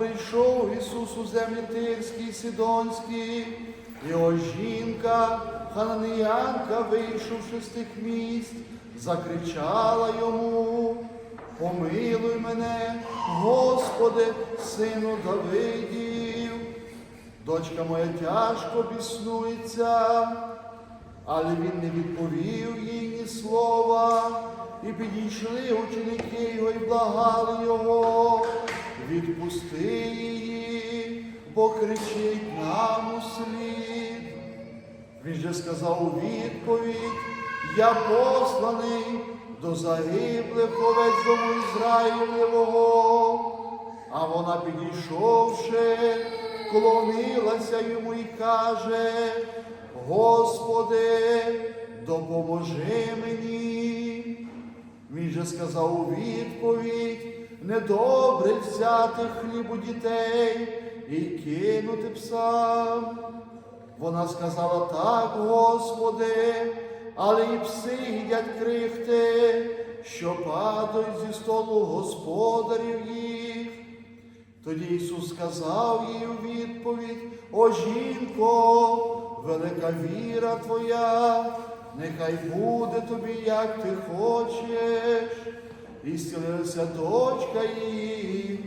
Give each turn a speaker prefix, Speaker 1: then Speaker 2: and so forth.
Speaker 1: прийшов Ісус у землі Тирські і Сидонські, його жінка, хананіянка, вийшовши з тих міст, закричала йому, помилуй мене, Господи, сину Давидів, дочка моя тяжко біснується. Але він не відповів їй ні слова, і підійшли ученики його і благали його, відпусти її, бо кричить нам услід. Він же сказав у відповідь, я посланий до загиблих овець дому Ізраїлевого. А вона, підійшовши, вклонилася йому і каже, Господи, допоможи мені. Він же сказав у відповідь, недобре взяти хліб у дітей і кинути псам. Вона сказала так, Господи, але і пси їдять крихти, що падають зі столу господарів їх. Тоді Ісус сказав їй у відповідь, о жінко, велика віра твоя, нехай буде тобі, як ти хочеш. І зцілилася дочка її